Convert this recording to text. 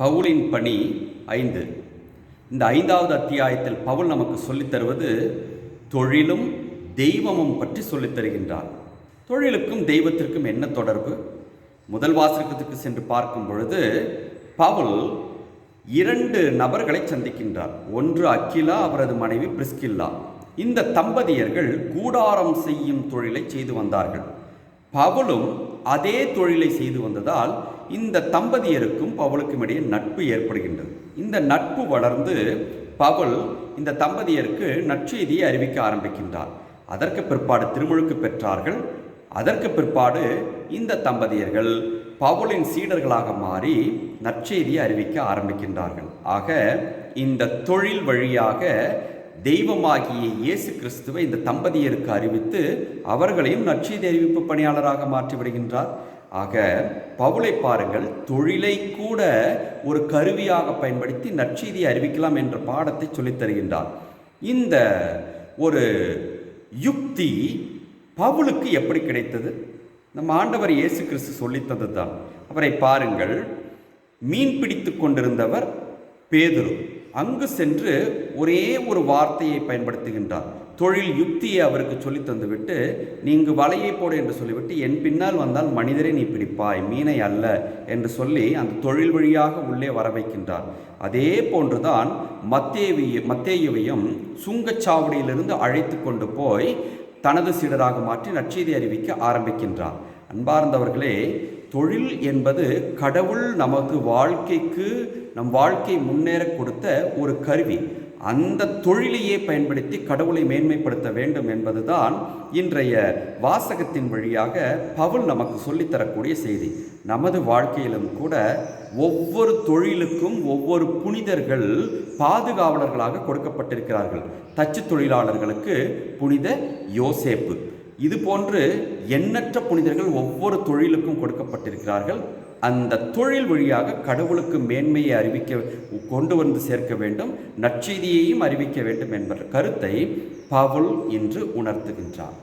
பவுலின் பணி ஐந்து. இந்த ஐந்தாவது அத்தியாயத்தில் பவுல் நமக்கு சொல்லித் தருவது தொழிலும் தெய்வமும் பற்றி சொல்லித் தருகின்றார். தொழிலுக்கும் தெய்வத்திற்கும் என்ன தொடர்பு? முதல் வாசகத்துக்கு சென்று பார்க்கும் பொழுது பவுல் இரண்டு நபர்களை சந்திக்கின்றார். ஒன்று அக்கிலா அவரது மனைவி பிரிஸ்கில்லா. இந்த தம்பதியர்கள் கூடாரம் செய்யும் தொழிலை செய்து வந்தார்கள். பவுலும் அதே தொழிலை செய்து வந்ததால் இந்த தம்பதியருக்கும் பவுலுக்கும் இடையே நட்பு ஏற்படுகின்றது. இந்த நட்பு வளர்ந்து பவுல் இந்த தம்பதியருக்கு நற்செய்தியை அறிவிக்க ஆரம்பிக்கின்றார். அதற்கு பிற்பாடு திருமுழுக்கு பெற்றார்கள். அதற்கு பிற்பாடு இந்த தம்பதியர்கள் பவுலின் சீடர்களாக மாறி நற்செய்தியை அறிவிக்க ஆரம்பிக்கின்றார்கள். ஆக இந்த தொழில் வழியாக தெய்வமாகிய இயேசு கிறிஸ்துவை இந்த தம்பதியருக்கு அறிவித்து அவர்களையும் நற்செய்தி அறிவிப்பு பணியாளராக மாற்றி விடுகின்றார். ஆக பவுளை பாருங்கள் தொழிலை கூட ஒரு கருவியாக பயன்படுத்தி நற்செய்தியை அறிவிக்கலாம் என்ற பாடத்தை சொல்லித் தருகின்றார். இந்த ஒரு யுக்தி பவுலுக்கு எப்படி கிடைத்தது? நம்ம ஆண்டவர் இயேசு கிறிஸ்து சொல்லித்தது தான் அவரை பாருங்கள் மீன் பிடித்து கொண்டிருந்தவர் பேதுரு. அங்கு சென்று ஒரே ஒரு வார்த்தையை பயன்படுத்துகின்றார் தொழில் யுக்தியை அவருக்கு சொல்லி தந்துவிட்டு நீங்கு வலையை போடு என்று சொல்லிவிட்டு என் பின்னால் வந்தால் மனிதரை நீ பிடிப்பாய் மீனை அல்ல என்று சொல்லி அந்த தொழில் வழியாக உள்ளே வர வைக்கின்றார் அதே போன்றுதான் மத்தேவிய மத்தேயுவையும் சுங்கச்சாவடியிலிருந்து அழைத்து கொண்டு போய் தனது சீடராக மாற்றி நற்செய்தி அறிவிக்க ஆரம்பிக்கின்றார் அன்பார்ந்தவர்களே தொழில் என்பது கடவுள் நமக்கு வாழ்க்கைக்கு நம் வாழ்க்கை முன்னேற கொடுத்த ஒரு கருவி. அந்த தொழிலையே பயன்படுத்தி கடவுளை மேன்மைப்படுத்த வேண்டும் என்பதுதான் இன்றைய வாசகத்தின் வழியாக பவுல் நமக்கு சொல்லித்தரக்கூடிய செய்தி. நமது வாழ்க்கையிலும் கூட ஒவ்வொரு தொழிலுக்கும் ஒவ்வொரு புனிதர்கள் பாதுகாவலர்களாக கொடுக்கப்பட்டிருக்கிறார்கள். தச்சு தொழிலாளர்களுக்கு புனித யோசேப்பு. இது போன்று எண்ணற்ற புனிதர்கள் ஒவ்வொரு தொழிலுக்கும் கொடுக்கப்பட்டிருக்கிறார்கள். அந்த தொழில் வழியாக கடவுளுக்கு மேன்மையை அறிவிக்க கொண்டு வந்து சேர்க்க வேண்டும் நற்செய்தியையும் அறிவிக்க வேண்டும் என்ற கருத்தை பவுல் இன்று உணர்த்துகின்றார்.